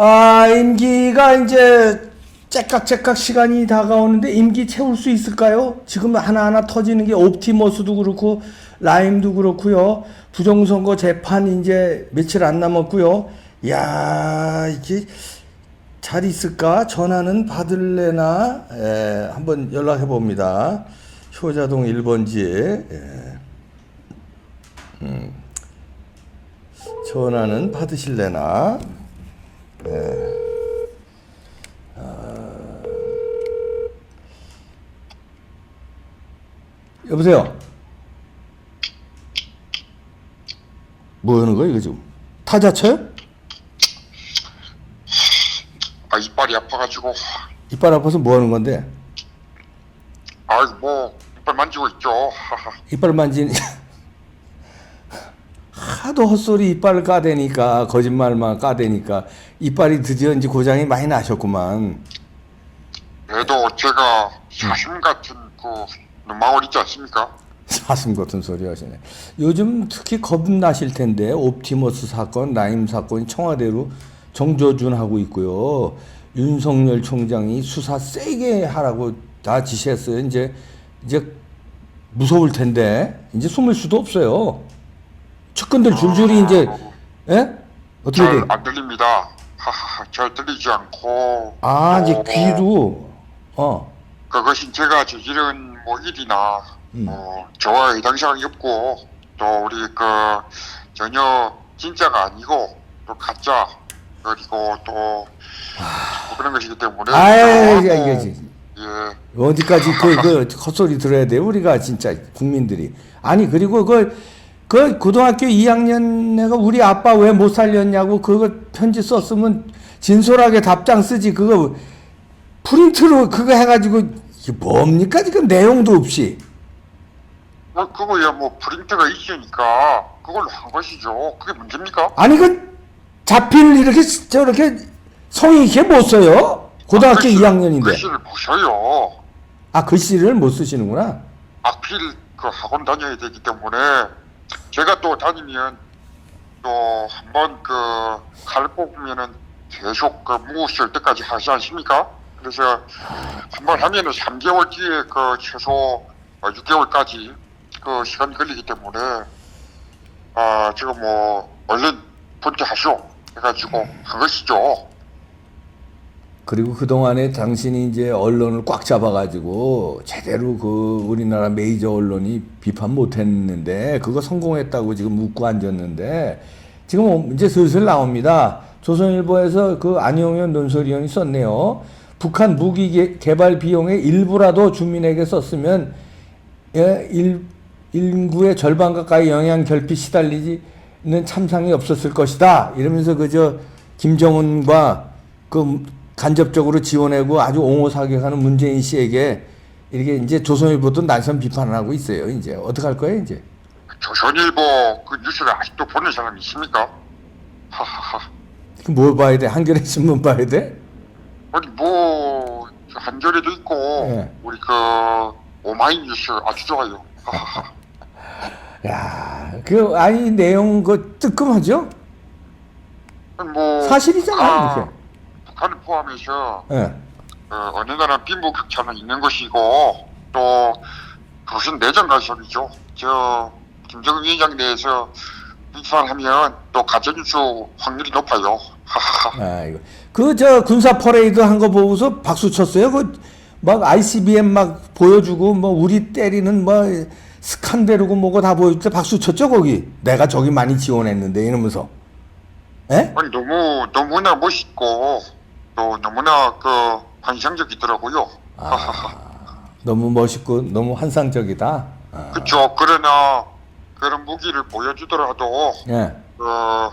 아, 임기가 이제 째깍째깍 시간이 다가오는데 임기 채울 수 있을까요? 지금 하나하나 터지는 게 옵티머스도 그렇고 라임도 그렇고요. 부정선거 재판 이제 며칠 안 남았고요. 야, 이게 잘 있을까? 전화는 받을래나? 에, 한번 연락해 봅니다. 효자동 1번지에 음. 전화는 받으실래나? 여보세요. 뭐 하는 거야 이거 지금? 타자 쳐요? 아 이빨이 아파가지고 이빨 아파서 뭐 하는 건데? 아이 뭐 이빨 만지고 있죠 이빨 만진 하도 헛소리 이빨을 까대니까 거짓말만 까대니까 이빨이 드디어 이제 고장이 많이 나셨구만. 그래도 제가 사심 같은 그 마을 있지 않습니까 사슴 같은 소리 하시네. 요즘 특히 겁나실 텐데 옵티머스 사건, 라임 사건 청와대로 정조준 하고 있고요. 윤석열 총장이 수사 세게 하라고 다 지시했어요. 이제 이제 무서울 텐데 이제 숨을 수도 없어요. 측근들 줄줄이 이제 예? 어떻게 돼? 잘안 들립니다. 하하 잘 들리지 않고. 아 이제 또 귀도 어. 그것이 제가 저지른 뭐 일이나 음. 뭐 저와 사항이 없고 또 우리 그 전혀 진짜가 아니고 또 가짜 그리고 또 뭐 그런 것이기 때문에 아이 저하고, 이게 이게 예. 어디까지 그, 그 헛소리 들어야 돼 우리가 진짜 국민들이. 아니 그리고 그, 그 고등학교 2학년 애가 우리 아빠 왜 못 살렸냐고 그거 편지 썼으면 진솔하게 답장 쓰지 그거 프린트로 그거 해가지고 이게 뭡니까 지금 내용도 없이 뭐 그거야 뭐 프린트가 있으니까 그걸로 한 것이죠. 그게 문제입니까? 아니 그 자필 이렇게 저렇게 성의 있게 못 써요 고등학교 글씨- 2학년인데 글씨를 보셔요. 아 글씨를 못 쓰시는구나 악필 그 학원 다녀야 되기 때문에 제가 또 다니면 또 한번 그칼 뽑으면은 계속 그 무쓸 때까지 하지 않습니까? 그래서 한번 하면은 3개월 뒤에 그 최소 어, 6개월까지 그 시간이 걸리기 때문에 아 지금 뭐 얼른 분퇴하시오 해가지고 한 것이죠. 그리고 그동안에 당신이 이제 언론을 꽉 잡아가지고 제대로 그 우리나라 메이저 언론이 비판 못 했는데 그거 성공했다고 지금 웃고 앉았는데 지금 이제 슬슬 나옵니다. 조선일보에서 그 안용현 논설위원이 썼네요. 북한 무기 개- 개발 비용의 일부라도 주민에게 썼으면 예, 일, 인구의 절반 가까이 영양 결핍 시달리지는 참상이 없었을 것이다. 이러면서 그저 김정은과 그 간접적으로 지원하고 아주 옹호 사격하는 문재인 씨에게 이렇게 이제 조선일보도 난선 비판을 하고 있어요. 이제 어떻게 할 거예요, 이제? 조선일보 그 뉴스를 아직도 보는 사람이 있습니까? 하하하. 그뭘 봐야 돼? 한겨레 신문 봐야 돼? 아니 뭐저 한겨레도 있고 예. 우리 그 오마이뉴스 아주 좋아요. 하하하. 야, 그 아니 내용 그 뜨끔하죠? 뭐 사실이잖아요, 북한- 이렇게. 북한을 포함해서 예. 어, 어느 나라 빈부 격차는 있는 것이고 또 그것은 내정 간섭이죠. 저 김정은 위원장 내에서 비판하면 또 가짜뉴스 확률이 높아요. 하하하. 아이고. 그저 군사 퍼레이드 한 거 보고서 박수 쳤어요. 그 막 ICBM 막 보여주고 뭐 우리 때리는 뭐 스칸데르고 뭐고 다 보여줄 때 박수 쳤죠 거기. 내가 저기 많이 지원했는데 이러면서. 에? 아니 너무 너무나 멋있고 또 너무나 그 환상적이더라고요. 하하하. 너무 멋있고 너무 환상적이다. 아, 그렇죠. 그러나 그런 무기를 보여주더라도 예. 어,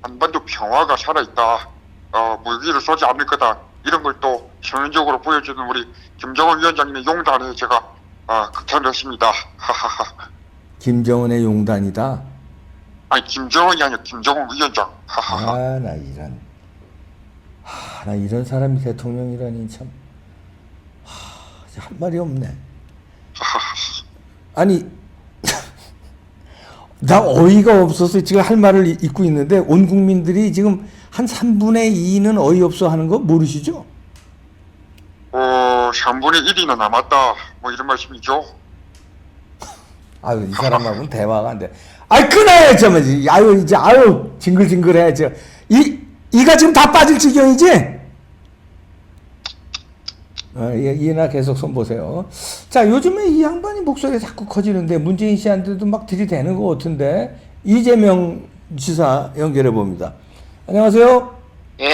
한반도 평화가 살아있다. 어, 무기를 쏘지 않을 거다. 이런 걸또 전면적으로 보여주는 우리 김정은 위원장님의 용단에 제가 아, 극찬을 했습니다. 하하하. 김정은의 용단이다. 아니 김정은이 아니라 김정은 위원장. 하하하. 아, 나 이런. 하, 나 이런 사람이 대통령이라니 참. 하, 할 말이 없네. 아니 나 어이가 없어서 지금 할 말을 이- 잊고 있는데 온 국민들이 지금 한 3분의 2는 어이없어 하는 거 모르시죠? 어, 3분의 1이나 남았다. 뭐 이런 말씀이죠. 아유, 이 사람하고는 대화가 안 돼. 아이, 끊어야죠, 뭐. 아유, 이제, 아유, 징글징글해야죠. 이, 이가 지금 다 빠질 지경이지? 어, 예, 이나 계속 손 보세요. 자, 요즘에 이 양반이 목소리가 자꾸 커지는데 문재인 씨한테도 막 들이대는 것 같은데 이재명 지사 연결해 봅니다. 안녕하세요. 예,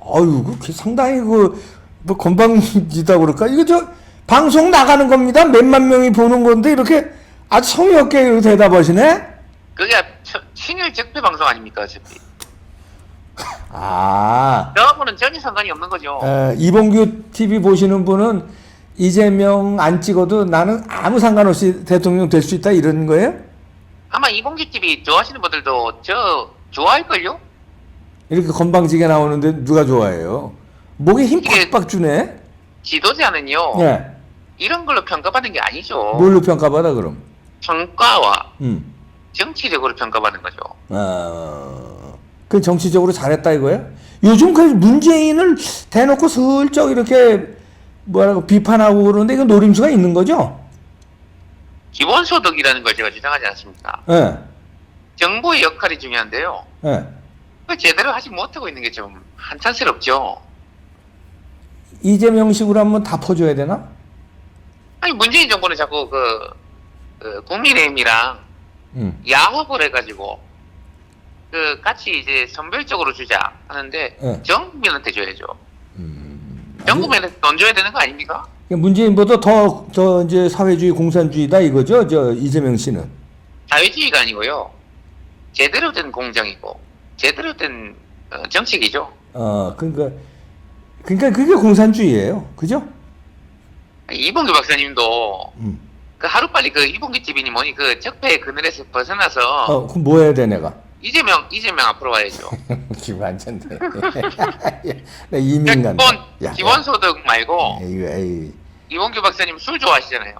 아유, 그 상당히 그, 뭐, 건방지다 그럴까? 이거 저, 방송 나가는 겁니다. 몇만 명이 보는 건데, 이렇게 아주 성의 없게 대답하시네? 그게 처- 친일 적폐 방송 아닙니까, 어차피. 아, 저하고는 전혀 상관이 없는 거죠. 에, 이봉규 TV 보시는 분은 이재명 안 찍어도 나는 아무 상관없이 대통령 될 수 있다 이런 거예요? 아마 이봉기 TV 좋아하시는 분들도 저 좋아할걸요? 이렇게 건방지게 나오는데 누가 좋아해요? 목에 힘 이게- 주네? 지도자는요, 예. 이런 걸로 평가받는 게 아니죠. 뭘로 평가받아, 그럼? 성과와 음. 정치력으로 평가받는 거죠. 어, 그 정치적으로 잘했다 이거야? 요즘 그 문재인을 대놓고 슬쩍 이렇게 뭐라고 비판하고 그러는데 이거 노림수가 있는 거죠? 기본소득이라는 걸 제가 주장하지 않습니까? 예, 정부의 역할이 중요한데요. 예. 그걸 제대로 하지 못하고 있는 게 좀 한탄스럽죠. 이재명식으로 한번 다 퍼줘야 되나? 아니, 문재인 정부는 자꾸 그, 그 국민의힘이랑 음. 야합을 해가지고 그 같이 이제 선별적으로 주자 하는데 네. 전 국민한테 줘야죠. 음. 전 국민한테 돈 줘야 되는 거 아닙니까? 문재인보다 더저 이제 사회주의 공산주의다 이거죠? 저 이재명 씨는. 사회주의가 아니고요. 제대로 된 공정이고 제대로 된 어, 정책이죠. 어, 그러니까 그러니까 그게 공산주의예요. 그죠? 이봉규 박사님도 음. 그 하루빨리 그 이봉규 TV니 뭐니 그 적폐의 그늘에서 벗어나서 어, 그럼 뭐 해야 돼 내가? 이재명 이재명 앞으로 와야죠. 기분 안 찬데. 나 이민 간다. 기본 야, 기본 소득 말고 야, 이거 에이. 이봉규 박사님 술 좋아하시잖아요.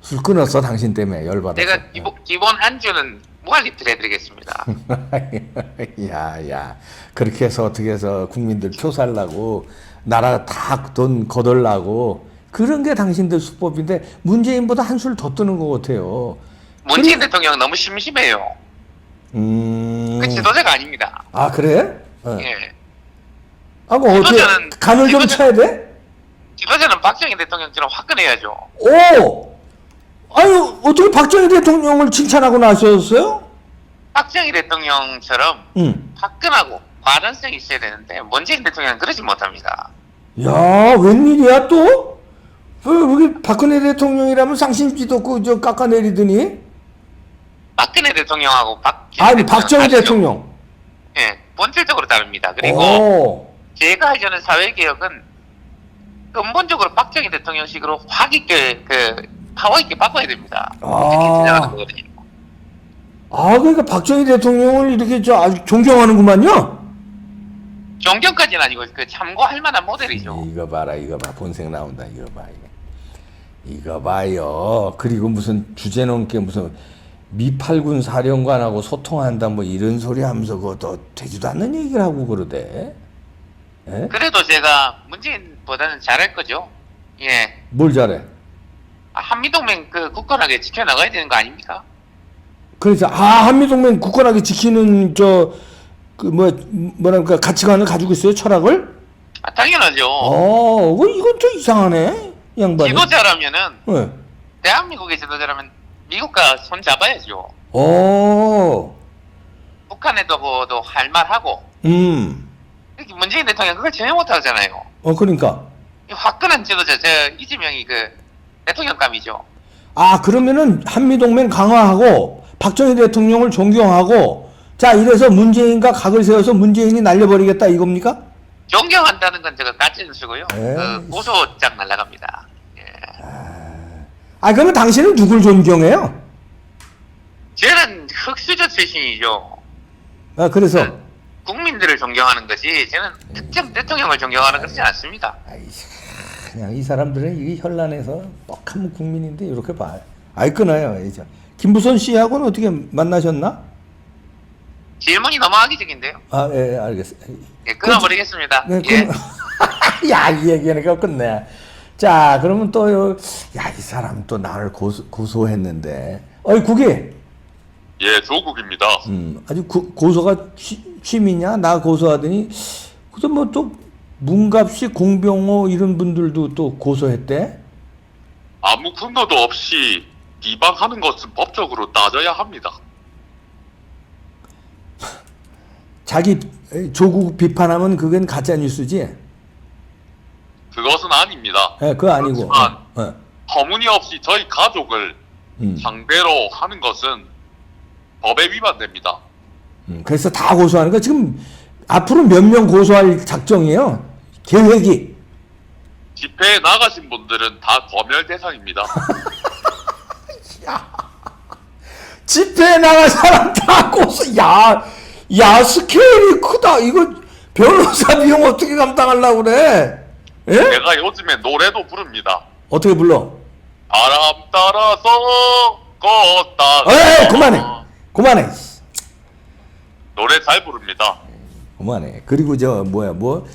술 끊었어 당신 때문에 열받아. 내가 기본 기본 안주는 무한리필 해드리겠습니다. 야 야 그렇게 해서 어떻게 해서 국민들 표 살라고 나라 다 돈 거덜라고 그런 게 당신들 수법인데 문재인보다 한술 더 뜨는 것 같아요. 문재인 대통령 너무 심심해요. 음. 그 지도자가 아닙니다. 아 그래? 어. 예. 아 그럼 어떻게 지도자는- 간을 좀 지도자- 쳐야 돼? 지도자는 박정희 대통령처럼 화끈해야죠. 오. 아유 어떻게 박정희 대통령을 칭찬하고 나셨어요? 박정희 대통령처럼 응. 화끈하고 과단성이 있어야 되는데 문재인 대통령은 그러지 못합니다. 야 웬일이야 또? 왜 여기 박근혜 대통령이라면 상심지도 없고 저 깎아내리더니? 박근혜 대통령하고 박정희 아니 박정희. 대통령. 예, 본질적으로 다릅니다. 그리고 오. 제가 하려는 사회개혁은 근본적으로 박정희 대통령식으로 확 있게 그 파워 있게 바꿔야 됩니다. 아. 아 그러니까 박정희 대통령을 이렇게 저 아주 존경하는구만요. 존경까지는 아니고 그 참고할 만한 모델이죠. 이거 봐라 이거 봐 본색 나온다 이거 봐 이거. 이거 봐요. 그리고 무슨 주제 넘게 무슨 미팔군 사령관하고 소통한다 뭐 이런 소리 하면서 그것도 되지도 않는 얘기를 하고 그러대. 예? 그래도 제가 문재인보다는 잘할 거죠. 예. 뭘 잘해? 아, 한미동맹 그 굳건하게 지켜나가야 되는 거 아닙니까? 그래서 아 한미동맹 굳건하게 지키는 저 그 뭐 뭐랄까 가치관을 가지고 있어요 철학을? 아, 당연하죠. 어, 어 이건 좀 이상하네 이 양반이. 지도자라면은 네. 대한민국의 지도자라면 미국과 손 잡아야죠. 어, 북한에도 할 말하고 음, 이렇게 문재인 대통령 그걸 전혀 못하잖아요. 어 그러니까 이 화끈한 지도자 저 이재명이 그 대통령감이죠. 아 그러면은 한미동맹 강화하고 박정희 대통령을 존경하고 자 이래서 문재인과 각을 세워서 문재인이 날려버리겠다 이겁니까? 존경한다는 건 제가 쓰고요. 에이. 그 고소장 날라갑니다. 예. 아 그러면 당신은 누굴 존경해요? 저는 흑수저 출신이죠. 아 그래서 네. 국민들을 존경하는 거지 저는 특정 대통령을 존경하는 그렇지 않습니다. 아이 그냥 이 사람들은 이 현란해서 뻑하면 국민인데 이렇게 봐. 아이 끊어요 이제 김부선 씨하고는 어떻게 만나셨나? 질문이 너무 악의적인데요. 아, 예, 예, 알겠어요. 예, 끊어버리겠습니다. 네, 예. 그럼, 야, 이 얘기하니까 끝내. 자, 그러면 또, 요- 야, 이 사람 또 나를 고소, 고소했는데. 어이, 국이, 예, 조국입니다. 음, 아주 고, 고소가 취, 취미냐? 나 고소하더니, 그래서 뭐 또, 문갑씨, 공병호 이런 분들도 또 고소했대? 아무 근거도 없이 비방하는 것은 법적으로 따져야 합니다. 자기 조국 비판하면 그건 가짜뉴스지? 그것은 아닙니다. 예, 그거 아니고. 그렇지만 어, 어, 터무니없이 저희 가족을 음, 상대로 하는 것은 법에 위반됩니다. 음, 그래서 다 고소하는 거 지금 앞으로 몇 명 고소할 작정이에요? 계획이. 집회에 나가신 분들은 다 검열 대상입니다. 집회에 나갈 사람 다 고소. 야, 야 스케일이 크다. 이거 변호사 비용 어떻게 감당하려고 그래? 예? 제가 요즘에 노래도 부릅니다. 어떻게 불러? 바람 따라서 걷다가 에이, 그만해. 그만해. 노래 잘 부릅니다. 그만해. 그리고 저 뭐야 뭐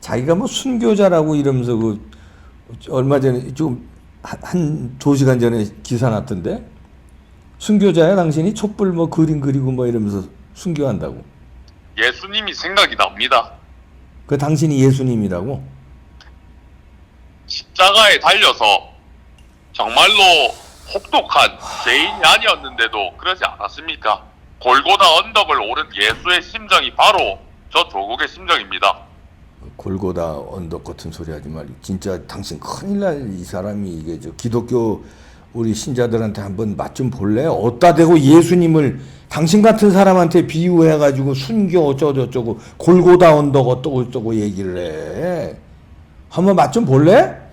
자기가 뭐 순교자라고 이러면서 그 얼마 전에 좀한두 시간 전에 기사 났던데 순교자야 당신이 촛불 뭐 그림 그리고 뭐 이러면서 순교한다고. 예수님이 생각이 납니다. 그 당신이 예수님이라고. 십자가에 달려서 정말로 혹독한 죄인이 아니었는데도 그러지 않았습니까? 골고다 언덕을 오른 예수의 심정이 바로 저 조국의 심정입니다. 골고다 언덕 같은 소리 하지 말고 진짜 당신 큰일 날 이 사람이 이게 저 기독교 우리 신자들한테 한번 맛 좀 볼래? 어따 대고 예수님을 당신 같은 사람한테 비유해 가지고 순교 어쩌고 저쩌고 골고다 언덕 어쩌고 저쩌고 얘기를 해. 한번 맛 좀 볼래?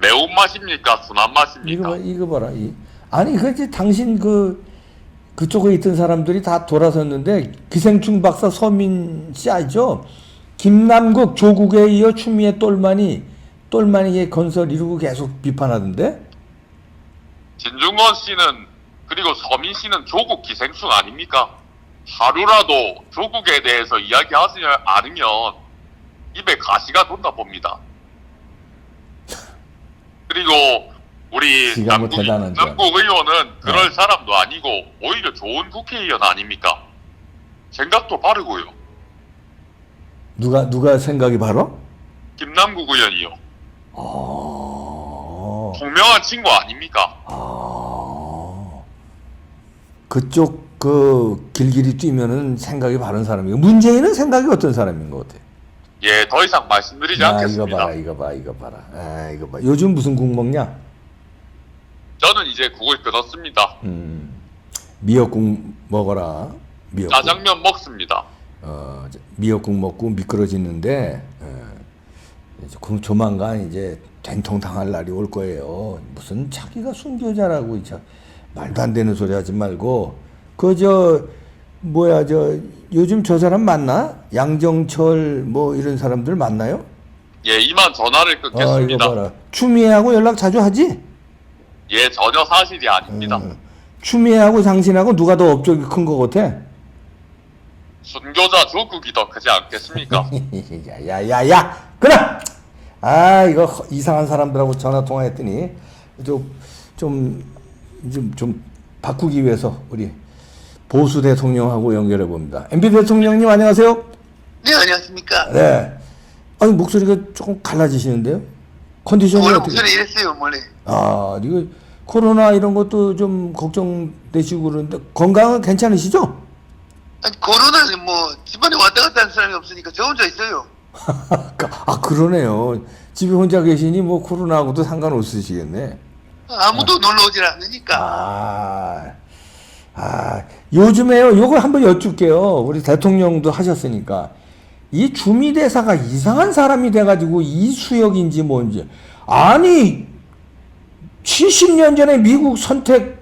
매운 맛입니까? 순한 이거 맛입니까? 봐, 이거 봐라. 이. 아니 그지 당신 그 그쪽에 있던 사람들이 다 돌아섰는데 기생충 박사 서민 씨 알죠? 김남국 조국에 이어 추미애 똘마니 똘마니의 건설 이루고 계속 비판하던데. 진중권 씨는 그리고 서민 씨는 조국 기생충 아닙니까? 하루라도 조국에 대해서 이야기하지 않으면 입에 가시가 돈다 봅니다. 그리고 우리 지가 뭐 남국, 대단한 줄 남국 의원은 그럴 어. 사람도 아니고 오히려 좋은 국회의원 아닙니까? 생각도 바르고요. 누가 누가 생각이 바로? 김남국 의원이요. 아, 분명한 친구 아닙니까? 아, 그쪽 그 길길이 뛰면은 생각이 바른 사람이고 문재인은 생각이 어떤 사람인 것 같아? 예, 더 이상 말씀드리지 아, 이거 않겠습니다. 봐라, 이거 봐, 이거 봐라. 아, 이거 봐. 요즘 무슨 국 먹냐? 저는 이제 국을 끊었습니다. 음, 미역국 먹어라. 미역국. 짜장면 먹습니다. 어, 미역국 먹고 미끄러지는데 어, 이제 그 조만간 이제 된통 당할 날이 올 거예요. 무슨 자기가 순교자라고 이제 말도 안 되는 소리 하지 말고 그저 뭐야 저 요즘 저 사람 만나? 양정철 뭐 이런 사람들 만나요? 예, 이만 전화를 아 끊겠습니다. 봐라. 추미애하고 연락 자주 하지? 예, 전혀 사실이 아닙니다. 어, 추미애하고 당신하고 누가 더 업적이 큰 거 같아? 순교자 조국이 더 크지 않겠습니까? 야야야야 그래 아 이거 허- 이상한 사람들하고 전화 통화했더니 좀 좀 좀 좀, 좀 바꾸기 위해서 우리 보수 대통령하고 연결해 봅니다. MB 대통령님 안녕하세요. 네, 안녕하십니까. 네. 아니 목소리가 조금 갈라지시는데요. 컨디션이 원래 어떻게? 목소리 이랬어요, 원래. 아 이거 코로나 이런 것도 좀 걱정되시고 그러는데 건강은 괜찮으시죠? 아니, 코로나는 뭐, 집안에 왔다 갔다 하는 사람이 없으니까 저 혼자 있어요. 아 그러네요. 집에 혼자 계시니 뭐 코로나하고도 상관없으시겠네. 아무도 놀러 오질 않으니까. 아, 아, 요즘에요, 요거 한번 여쭐게요. 우리 대통령도 하셨으니까. 이 주미대사가 이상한 사람이 돼가지고 이수혁인지 뭔지. 아니, 70년 전에 미국 선택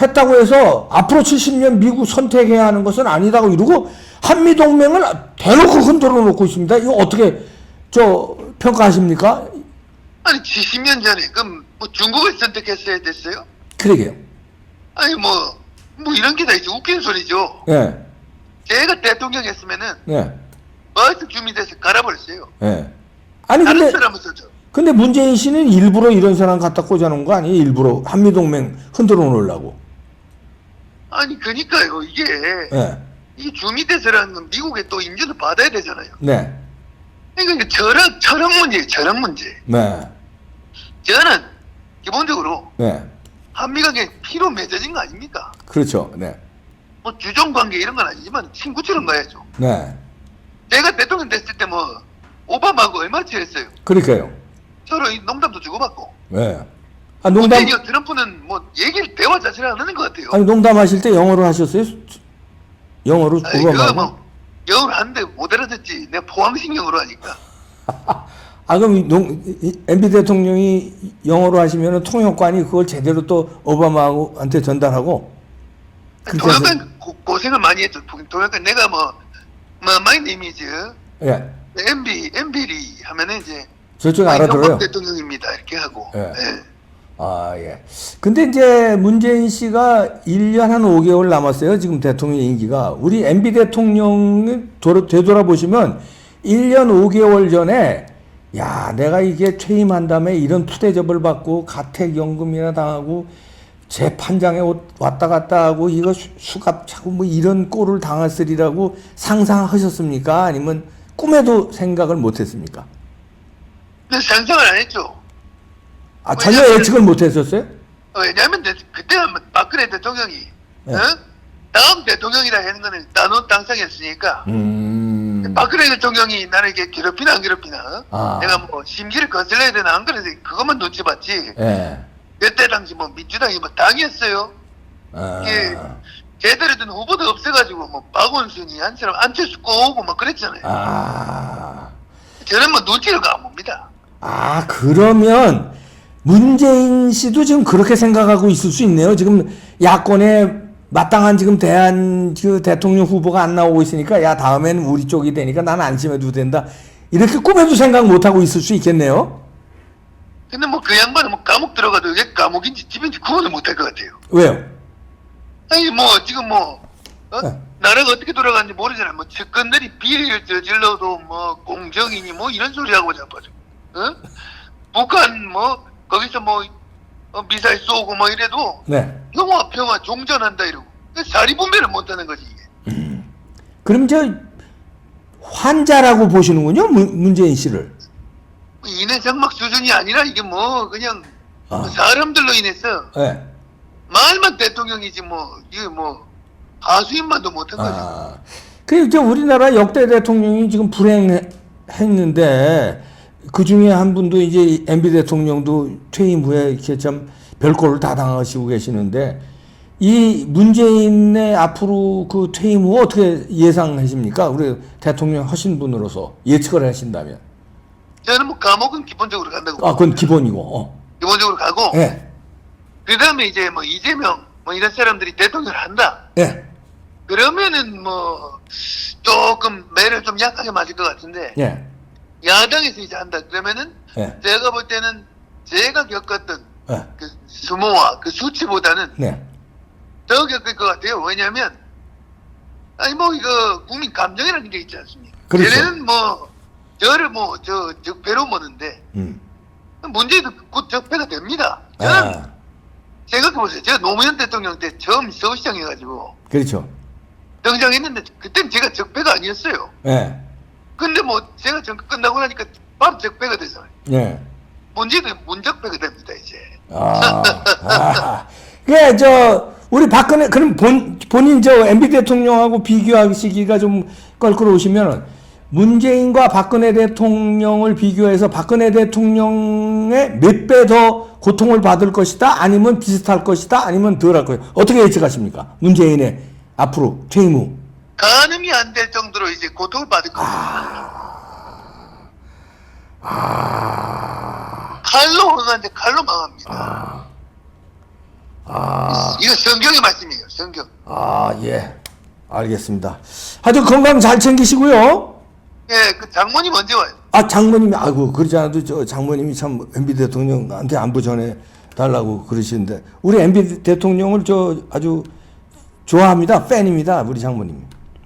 했다고 해서 앞으로 70년 미국 선택해야 하는 것은 아니다고 이러고 한미동맹을 대놓고 흔들어 놓고 있습니다. 이거 어떻게, 저, 평가하십니까? 아니, 70년 전에, 그럼 뭐 중국을 선택했어야 됐어요? 그러게요. 아니 뭐, 뭐 이런 게 다 있지. 웃기는 소리죠. 예, 제가 대통령 했으면은 예, 마을 주민대에서 갈아버렸어요. 예. 아니 다른 근데 사람은 써죠. 근데 문재인 씨는 일부러 이런 사람 갖다 꽂아놓은 거 아니에요? 일부러 한미동맹 흔들어 놓으려고. 아니 그니까요. 이게 예, 이 주민대서라는 건 미국에 또 인준을 받아야 되잖아요. 네, 그러니까 철학 철학 문제예요. 철학 문제. 네, 저는 기본적으로 네, 그냥 피로 맺어진 거 아닙니까? 그렇죠, 네, 뭐 주종 관계 이런 건 아니지만 친구처럼 가야죠. 네, 제가 대통령 됐을 때 뭐 오바마하고 얼마 친했어요. 그러니까요. 서로 이 농담도 주고받고. 네. 아 농담 문재인이와 트럼프는 뭐 얘기를 대화 자체를 안 하는 것 같아요. 아니 농담하실 때 영어로 하셨어요? 영어로 오바마하고? 뭐 영어를 하는데 못 알아듣지. 내가 포항신경으로 하니까. 아 그럼 이 농, 이- MB 대통령이 영어로 하시면 통역관이 그걸 제대로 또 오바마한테 전달하고 동양관 고- 고생을 많이 했죠. 동양관 내가 뭐, 뭐 마이 네이미즈 예 MB MB리 하면은 이제 저쪽 아, 알아들어요. 대통령입니다 이렇게 하고. 예. 예. 아 예. 근데 이제 문재인 씨가 1년 한 5개월 남았어요. 지금 대통령 임기가 우리 MB 대통령이 돌아, 되돌아보시면 1년 5개월 전에 야 내가 이게 퇴임한 다음에 이런 푸대접을 받고 가택연금이나 당하고 재판장에 옷- 왔다 갔다 하고 이거 수- 수갑 차고 뭐 이런 꼴을 당했으리라고 상상하셨습니까? 아니면 꿈에도 생각을 못했습니까? 근데 상상을 안 했죠. 아 전혀 왜냐면- 예측을 못했었어요? 어, 왜냐하면 대- 그때는 박근혜 대통령이 네. 어? 다음 대통령이라 하는 거는 단원 당상이었으니까 음. 박근혜 대통령이 나를 이렇게 괴롭히나 안 괴롭히나 아. 내가 뭐 심기를 거슬러야 되나 안 그래도 그것만 눈치 봤지 예. 그때 당시 뭐 민주당이 뭐 당이었어요 아. 이게 제대로 된 후보도 없어가지고 뭐 박원순이 한 사람 안철수 꼬고 막 그랬잖아요 아. 저는 뭐 눈치를 안 봅니다 아, 그러면 문재인 씨도 지금 그렇게 생각하고 있을 수 있네요. 지금 야권에 마땅한 지금 대한 그 대통령 후보가 안 나오고 있으니까 야, 다음에는 우리 쪽이 되니까 난 안심해도 된다. 이렇게 꿈에도 생각 못 하고 있을 수 있겠네요. 근데 뭐 그 양반은 뭐 감옥 들어가도 이게 감옥인지 집인지 구분을 못할 것 같아요 왜요? 아니 뭐 지금 뭐 어? 네. 나라가 어떻게 돌아가는지 모르잖아요. 뭐 측근들이 비리를 저질러도 뭐 공정이니 뭐 이런 소리 하고 자빠져. 어? 북한 뭐 거기서 뭐 어, 미사일 쏘고 뭐 이래도 네. 평화 평화 종전한다 이러고 사리 분배를 못하는 거지 이게. 그럼 저 환자라고 보시는군요. 문, 문재인 씨를. 뭐 인해 장막 수준이 아니라 이게 뭐 그냥 아. 사람들로 인해서 네. 말만 대통령이지 뭐 이게 뭐 하수인만도 못한 거지. 아, 그 이제 우리나라 역대 대통령이 지금 불행했는데 그 중에 한 분도 이제 MB 대통령도 퇴임 후에 이렇게 참 별꼴을 다 당하시고 계시는데 이 문재인의 앞으로 그 퇴임 후 어떻게 예상하십니까? 우리 대통령 하신 분으로서 예측을 하신다면. 저는 뭐 감옥은 기본적으로 간다고. 아, 그건 기본이고. 어. 기본적으로 가고. 예. 그 다음에 이제 뭐 이재명 뭐 이런 사람들이 대통령을 한다. 예. 그러면은 뭐 조금 매를 좀 약하게 맞을 것 같은데 예. 야당에서 이제 한다. 그러면은 예. 제가 볼 때는 제가 겪었던 예. 그 수모와 그 수치보다는 네. 더 겪을 것 같아요. 왜냐하면 아니 뭐 이거 국민 감정이라는 게 있지 않습니까? 그렇죠. 얘네는 뭐 저를 뭐저 적폐로 보는데 음. 문재인도 곧 적폐가 됩니다. 저는 아, 생각해보세요. 제가 노무현 대통령 때 처음 서울시장 해가지고 그렇죠. 등장했는데 그때는 제가 적폐가 아니었어요. 예. 근데 뭐 제가 정권 끝나고 나니까 바로 적폐가 돼서 예. 문제는 문적폐가 됩니다 이제. 아, 아. 그, 저, 우리 박근혜, 그럼 본, 본인 저 MB 대통령하고 비교하시기가 좀 껄끄러우시면은 문재인과 박근혜 대통령을 비교해서 박근혜 대통령의 몇 배 더 고통을 받을 것이다? 아니면 비슷할 것이다? 아니면 덜할 것이다? 어떻게 예측하십니까? 문재인의 앞으로 퇴임 후. 가늠이 안 될 정도로 이제 고통을 받을 겁니다. 아, 칼로 흥하는데 칼로 망합니다. 아, 아, 이거 성경의 말씀이에요. 성경. 아, 예. 알겠습니다. 하여튼 건강 잘 챙기시고요. 예, 그 장모님 언제 와요? 아 장모님이 아이고 그러지 않아도 저 장모님이 참 MB 대통령한테 안부 전해 달라고 그러시는데 우리 MB 대통령을 저 아주 좋아합니다. 팬입니다. 우리 장모님.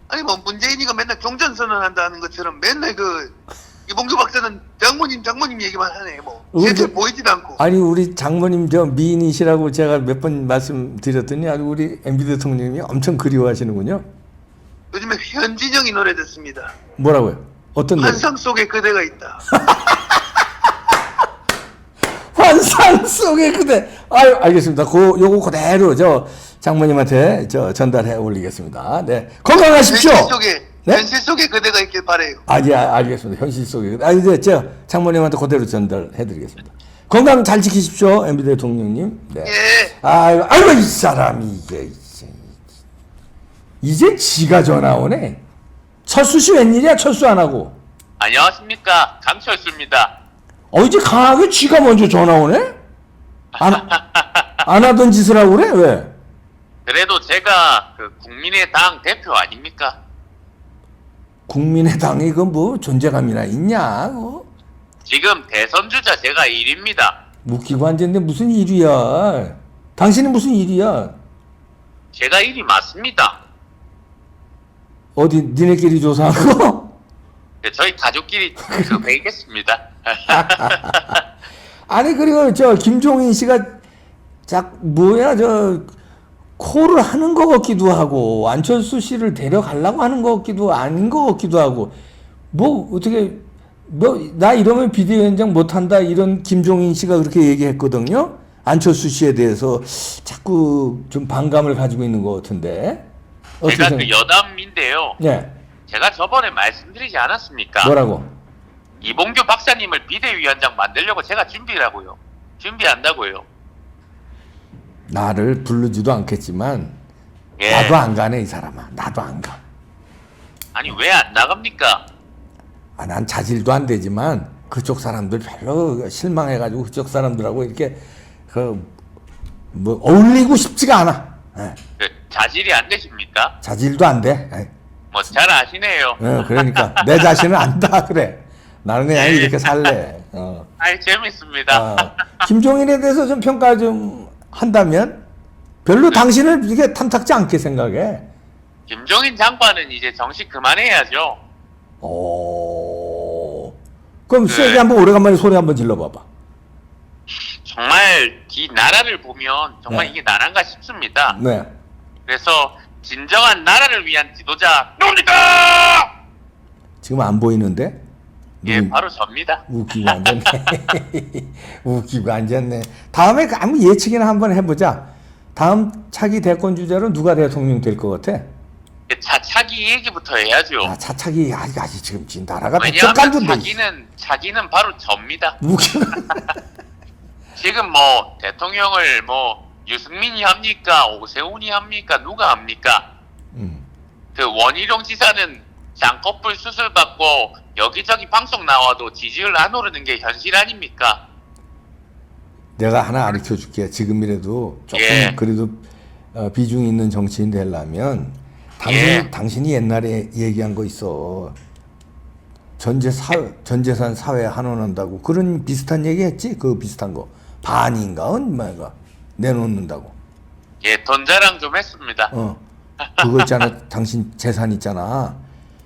아니 뭐 문재인이가 맨날 종전 선언한다는 것처럼 맨날 그 이봉규 박사는 장모님 장모님 얘기만 하네 뭐 우리 그- 보이지도 않고 아니 우리 장모님 저 미인이시라고 제가 몇 번 말씀드렸더니 아주 우리 MB 대통령님이 엄청 그리워하시는군요. 요즘에 현진영이 노래 듣습니다 뭐라고요? 어떤 노래? 환상 속에 그대가 있다 환상 속의 그대. 아유, 알겠습니다. 그 요거 그대로 저 장모님한테 저 전달해 올리겠습니다. 네. 건강하십시오. 현실 속에 네? 현실 속에 그대가 있길 바래요 아, 예, 알겠습니다. 현실 그대. 아, 이제 저 장모님한테 그대로 전달해 드리겠습니다. 건강 잘 지키십시오. MB 대통령님. 네. 예 아이고, 아이고, 이 사람이 이게 이제, 이제 지가 전화 오네. 철수 씨 웬일이야? 철수 안 하고. 안녕하십니까 강철수입니다. 어, 이제 강하게 지가 먼저 전화 오네? 안, 안 하던 짓을 하고 그래? 왜? 그래도 제가 그 국민의당 대표 아닙니까? 국민의당이 그뭐 존재감이나 있냐? 어? 지금 대선 주자 제가 1입니다. 웃기고 앉았는데 무슨 일이야? 당신은 무슨 일이야? 제가 1이 맞습니다. 어디 니네끼리 조사한 거? 네, 저희 가족끼리 그 회의겠습니다. 아니 그리고 저 김종인 씨가 자 뭐야 저 콜을 하는 것 같기도 하고 안철수 씨를 데려가려고 하는 것 같기도 아닌 것 같기도 하고 뭐 어떻게 너 나 이러면 비대위원장 못한다 이런 김종인 씨가 그렇게 얘기했거든요 안철수 씨에 대해서 자꾸 좀 반감을 가지고 있는 것 같은데 제가? 그 여담인데요. 네 제가 저번에 말씀드리지 않았습니까? 뭐라고 이봉규 박사님을 비대위원장 만들려고 제가 준비라고요. 준비한다고요. 나를 부르지도 않겠지만 예. 나도 안 가네 이 사람아 나도 안 가. 아니 왜 안 나갑니까? 아, 난 자질도 안 되지만 그쪽 사람들 별로 실망해가지고 그쪽 사람들하고 이렇게 그 뭐 어울리고 싶지가 않아. 예, 그 자질이 안 되십니까? 자질도 안 돼. 예, 뭐잘 아시네요. 예, 그러니까 내 자신은 안다 그래. 나는 그냥 이렇게 살래. 어. 아이 재밌습니다. 아, 김종인에 대해서 좀 평가 좀 한다면 별로 당신을 이게 탐탁지 않게 생각해. 김종인 장관은 이제 정식 그만해야죠. 오. 그럼 네. 세게 한번 오래간만에 소리 한번 질러봐봐. 정말 이 나라를 보면 정말 네. 이게 나라인가 싶습니다. 네. 그래서 진정한 나라를 위한 지도자 누굽니까? 지금 안 보이는데? 예, 바로 접니다. 웃기고 앉았네. 웃기고 앉았네. 다음에 그 아무 예측이나 한번 해보자. 다음 차기 대권 주자로 누가 대통령 될 것 같아? 차차기 얘기부터 해야죠. 아, 차차기 아직 아직 지금 진 나라가 왜냐하면 백척간두인데. 차기는 차기는 바로 접니다. 웃기고. 지금 뭐 대통령을 뭐 유승민이 합니까? 오세훈이 합니까? 누가 합니까? 음. 그 원희룡 지사는 쌍꺼풀 수술 받고 여기저기 방송 나와도 지지율 안 오르는 게 현실 아닙니까? 내가 하나 가르쳐 줄게. 지금이라도 조금 예. 그래도 어, 비중 있는 정치인 되려면 당신 예. 당신이 옛날에 얘기한 거 있어. 전재 사 전재산 사회 환원한다고 그런 비슷한 얘기 했지? 그 비슷한 거 반인가 얼마가 내놓는다고. 예, 돈 자랑 좀 했습니다. 어. 그거 있잖아. 당신 재산 있잖아.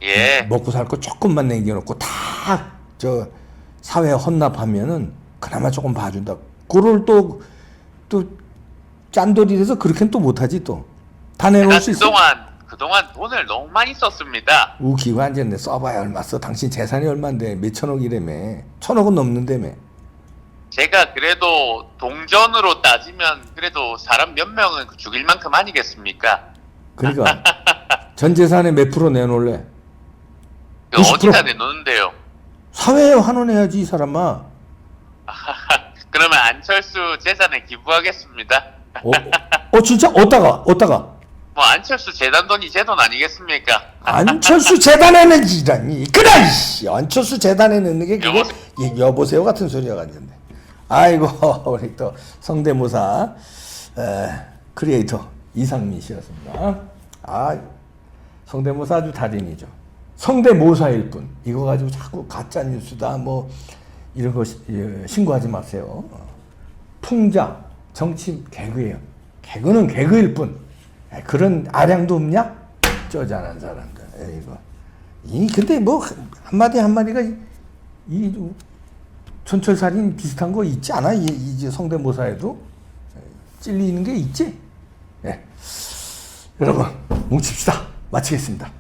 예, 먹고 살 거 조금만 남겨놓고 다 저 사회에 헌납하면은 그나마 조금 봐준다. 그걸 또 또 짠돌이 돼서 그렇게는 또 못하지 또. 다 내놓을 수 있어. 그동안 그동안 돈을 너무 많이 썼습니다. 웃기고 앉았네. 써봐야 얼마 써. 당신 재산이 얼만데 몇천억이라며. 천억은 넘는다며. 제가 그래도 동전으로 따지면 그래도 사람 몇 명은 죽일 만큼 아니겠습니까? 그러니까 전 재산의 몇 프로 내놓을래? 그 90%? 어디다 내놓는데요? 사회에 환원해야지 이 사람아. 그러면 안철수 재산에 기부하겠습니다. 어, 어 진짜? 어디다가? 어디다가? 뭐 안철수 재단 돈이 제 돈 아니겠습니까? 안철수 재단에는 이라니 그래 이씨. 안철수 재단에 넣는 게 그게 여보세요? 이 여보세요 같은 소리가 갔는데 아이고 우리 또 성대모사 에, 크리에이터 이상민 씨였습니다 아 성대모사 아주 달인이죠 성대모사일 뿐 이거 가지고 자꾸 가짜 뉴스다 뭐 이런 거 시- 예, 신고하지 마세요 어. 풍자 정치 개그예요. 개그는 개그일 뿐. 에, 그런 아량도 없냐? 쪼잔한 사람들. 에이고. 이 근데 뭐 한마디 한마디가 이, 이 촌철살인 비슷한 거 있지 않아? 이, 이 성대모사에도 에, 찔리는 게 있지? 예. 여러분 뭉칩시다. 마치겠습니다.